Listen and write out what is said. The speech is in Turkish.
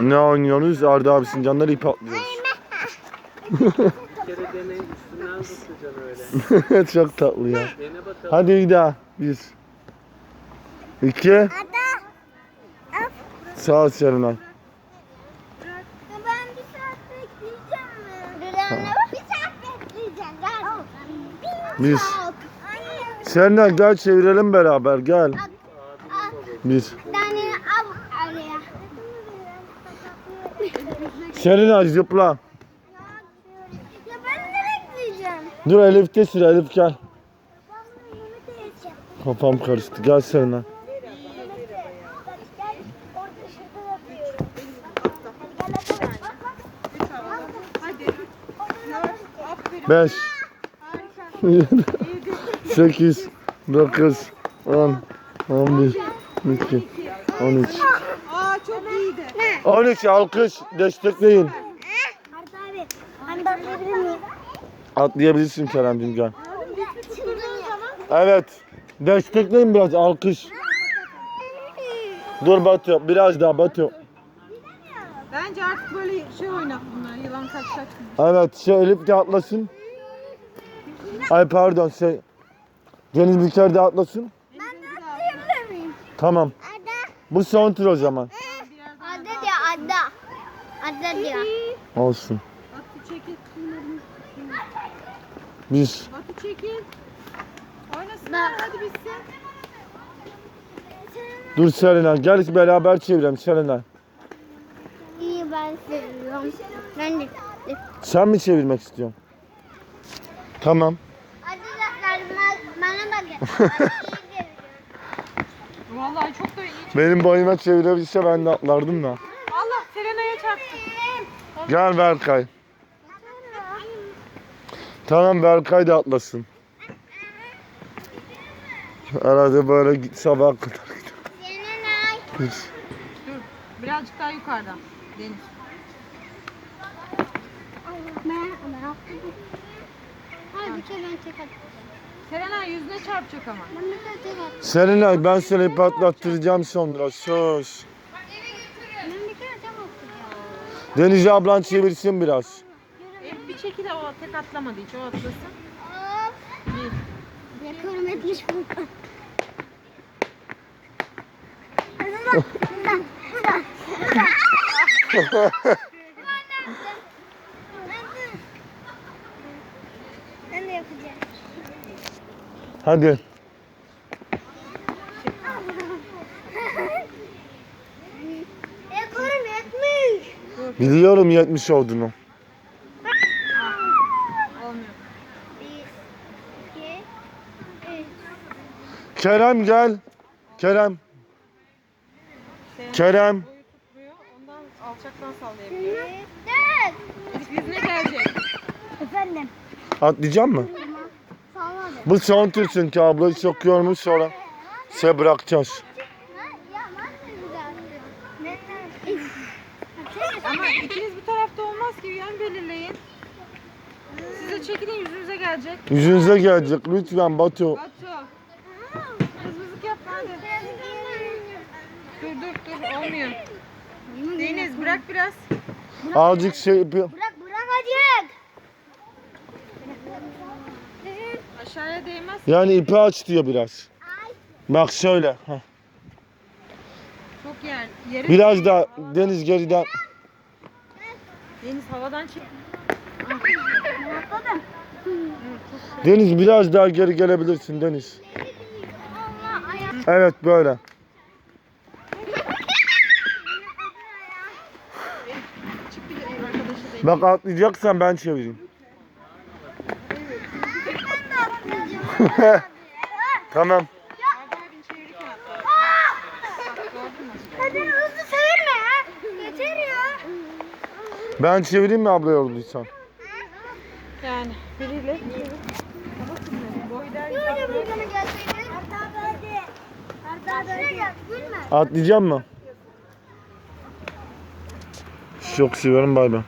Ne oynuyorsunuz? Arda abisin canları ip atlıyoruz. Bir. Çok tatlı ya. Hadi bir daha. Bir. İki. Ada. Sağ ol Serenay. Ben bir saat? Bir. Gel. Bir. Serenay gel çevirelim beraber gel. Bir. Al araya. Serenay zıpla. Ya ben de bekleyeceğim. Dur Elif de sıra Elif gel. Kafam karıştı. Gel hadi. Beş. Sekiz. Dokuz. On. On bir. iki. On üç. Aa çok iyiydi. On üç alkış. Destekleyin. Arda abi. Ben de atlayabilir miyim? Atlayabilirsin Kerem'cim gel. Evet. Destekleyin biraz alkış. Dur Batu. Biraz daha Batu. Bence artık böyle şey oynat bunlar. Yılan kaç kaç. Evet şey Elif de atlasın. Ay pardon şey. Deniz bir kere de atlasın. Ben de atlayabilir miyim? Tamam. Bu son tur o zaman. Arda. Arda diyor. Olsun. Batu çekil. Bir. Batu çekil. Oynasınlar hadi bitsin. Dur Selena gel beraber çevirelim Selena. İyi ben seviyorum. Ben de. Sen mi çevirmek istiyorsun? Tamam. Arkadaşlar bana, bana bakın. Vallahi çok da iyi. Benim boyuma çevirebilse ben de atlardım da. Gel Berkay. Tamam Berkay da atlasın. Arada böyle git sabaha kadar. Senin ay. Hiç. Dur birazcık daha yukarıdan. Deniz. Tek attım. Serena yüzüne çarpacak ama. Serenay ben seni patlattıracağım sonra söz. Ben bir kere tek attım. Deniz ablan çevirsin biraz. E, bir çekil o tek atlamadı hiç o atlasın. Yakıyorum etmiş Furkan. Ben de yapacağım. Hadi. Yakıyorum etmiş. Biliyorum 70 olduğunu. Kerem gel. Kerem. Kerem. boyu tutmuyor. Ondan alçaktan sallayabiliyor. Yüzüne gelecek. Efendim. Atlayacak mı? Bu son tur çünkü ablayı çok yormuş sonra. Size bırakacağız. Ya ben de güzel. Ne? Ama ikiniz bir tarafta olmaz ki yön belirleyin. Size çekilin yüzünüze gelecek. Yüzünüze gelecek lütfen Batu. Batu. Hızlılık yapma hadi. Dur dur dur olmuyor. Deniz bırak biraz. Azıcık şey yapıyor. Bırak bırak acık. Aşağıya değmez. Yani ipi aç diyor biraz. Bak şöyle. heh. Çok yer. Yere Biraz daha deniz geriden. Deniz havadan çek. Atladım. Deniz biraz daha geri gelebilirsin Deniz. Evet böyle. Çık. Bak atlayacaksan ben çevireyim. Tamam. Ben çevireyim mi abla yolduysan? Yani biriyle çevir. Atlayacağım mı? Çok seviyorum bay bay.